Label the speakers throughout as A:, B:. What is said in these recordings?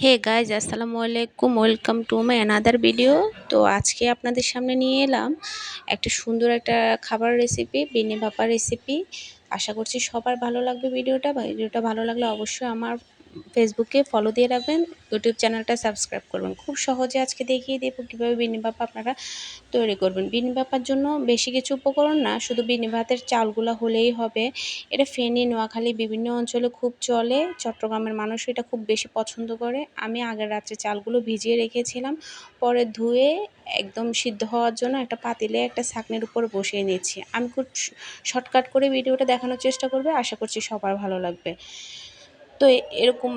A: হে guys আসসালামু আলাইকুম welcome to my another video তো আজকে আপনাদের সামনে নিয়ে এলাম একটা সুন্দর একটা খাবার রেসিপি বিনি ভাপা রেসিপি আশা করছি সবার ভালো লাগবে ভিডিওটা ভিডিওটা ভালো লাগলে অবশ্যই আমার ফেসবুকে ফলো দিয়ে রাখবেন ইউটিউব চ্যানেলটা সাবস্ক্রাইব করবেন। খুব সহজে আজকে দেখিয়ে দেবো কীভাবে বিনি ভাপা আপনারা তৈরি করবেন। বিনি ভাপার জন্য বেশি কিছু উপকরণ না, শুধু বিনি ভাতের চালগুলো হলেই হবে। এটা ফেনী, নোয়াখালী, বিভিন্ন অঞ্চলে খুব চলে। চট্টগ্রামের মানুষ এটা খুব বেশি পছন্দ করে। আমি আগের রাত্রে চালগুলো ভিজিয়ে রেখেছিলাম। পরে ধুয়ে একদম সিদ্ধ হওয়ার জন্য একটা পাতিলে একটা ছাকনির উপর বসিয়ে নিচ্ছি। আমি খুব শর্টকাট করে ভিডিওটা দেখানোর চেষ্টা করবে। আশা করছি সবার ভালো লাগবে। তো এরকম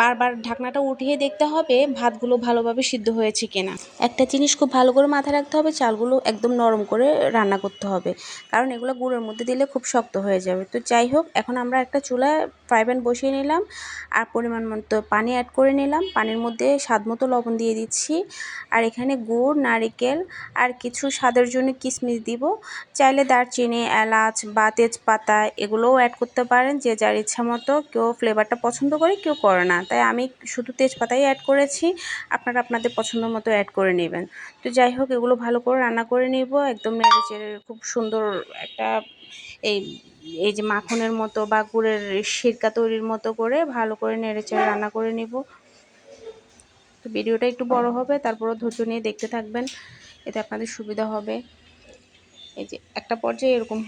A: বারবার ঢাকনাটা উঠিয়ে দেখতে হবে ভাতগুলো ভালোভাবে সিদ্ধ হয়েছে কিনা। একটা জিনিস খুব ভালো করে মাথায় রাখতে হবে, চালগুলো একদম নরম করে রান্না করতে হবে। কারণ এগুলো গুঁড়োর মধ্যে দিলে খুব শক্ত হয়ে যাবে। তো যাই হোক, এখন আমরা একটা চুলায় ফ্রাই প্যান বসিয়ে নিলাম আর পরিমাণ মতো পানি অ্যাড করে নিলাম। পানির মধ্যে স্বাদ মতো লবণ দিয়ে দিচ্ছি। আর এখানে গুড়, নারিকেল আর কিছু স্বাদের জন্য কিশমিশ দিব। চাইলে দারচিনি, এলাচ বা তেজপাতা এগুলোও অ্যাড করতে পারেন, যে যার ইচ্ছা মতো। কেউ ফ্লেভার ফ্লেভারটা পছন্দ করে, কেউ করে না। তাই আমি শুধু তেজপাতাই অ্যাড করেছি। আপনারা আপনাদের পছন্দ মতো অ্যাড করে নেবেন। তো যাই হোক, এগুলো ভালো করে রান্না করে নিব। একদম খুব সুন্দর একটা এই এই যে মাখনের মতো বা গুড়ের সিরকা তৈরির মতো করে ভালো করে নেড়েচেড়ে রান্না করে নিব। তো ভিডিওটা একটু বড় হবে, তারপরও ধৈর্য নিয়ে দেখতে থাকবেন। এতে আপনাদের সুবিধা হবে। এই যে একটা পর্যায়ে এরকম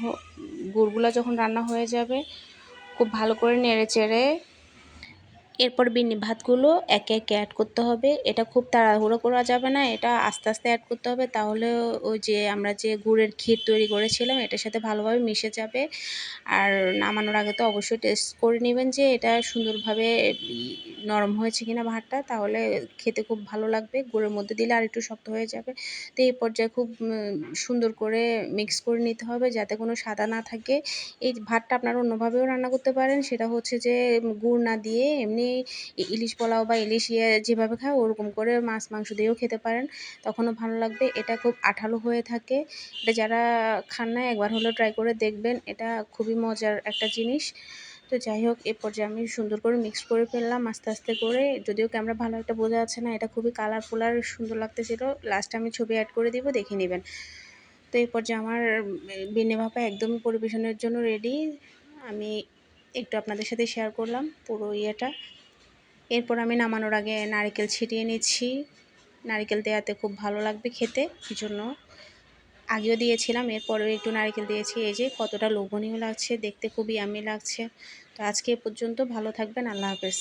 A: গুড়গুলা যখন রান্না হয়ে যাবে, খুব ভালো করে নেড়ে চেড়ে এরপর বিনি ভাতগুলো একে একে অ্যাড করতে হবে। এটা খুব তাড়াহুড়ো করা যাবে না, এটা আস্তে আস্তে অ্যাড করতে হবে। তাহলে ওই যে আমরা যে গুড়ের ক্ষীর তৈরি করেছিলাম, এটার সাথে ভালোভাবে মিশে যাবে। আর নামানোর আগে তো অবশ্যই টেস্ট করে নেবেন যে এটা সুন্দরভাবে নরম হয়েছে কিনা ভাতটা, তাহলে খেতে খুব ভালো লাগবে। গুড়ের মধ্যে দিলে আর একটু শক্ত হয়ে যাবে। তো এই পর্যায়ে খুব সুন্দর করে মিক্স করে নিতে হবে যাতে কোনো সাদা না থাকে। এই ভাতটা আপনারা অন্যভাবেও রান্না করতে পারেন। সেটা হচ্ছে যে গুড় না দিয়ে এমনি ইলিশ পোলাও বা ইলিশ ইয়ে যেভাবে খায়, ওরকম করে মাছ মাংস দিয়েও খেতে পারেন। তখনও ভালো লাগবে। এটা খুব আঠালো হয়ে থাকে। এটা যারা খান না একবার হলেও ট্রাই করে দেখবেন। এটা খুবই মজার একটা জিনিস। তো যাই হোক, এ পর্যায়ে আমি সুন্দর করে মিক্স করে ফেললাম, আস্তে আস্তে করে। যদিও ক্যামেরা ভালো একটা বোঝা যাচ্ছে না, এটা খুবই কালারফুল আর সুন্দর লাগতেছিল। লাস্টে আমি ছবি অ্যাড করে দিব, দেখে নেবেন। তো এই পর্যায়ে আমার বেনে ভাপা একদমই পরিবেশনের জন্য রেডি আমি একটু আপনাদের সাথে শেয়ার করলাম পুরো ইয়েটা। এরপর আমি নামানোর আগে নারিকেল ছিটিয়ে নিচ্ছি। নারিকেল দেওয়াতে খুব ভালো লাগবে খেতে জন্য। আগেও দিয়েছিলাম, এরপরেও একটু নারকেল দিয়েছি। এই যে কতটা লোভনীয় লাগছে, দেখতে খুবই আমি লাগছে। তো আজকে এ পর্যন্ত ভালো থাকবেন, আল্লাহ হাফেজ।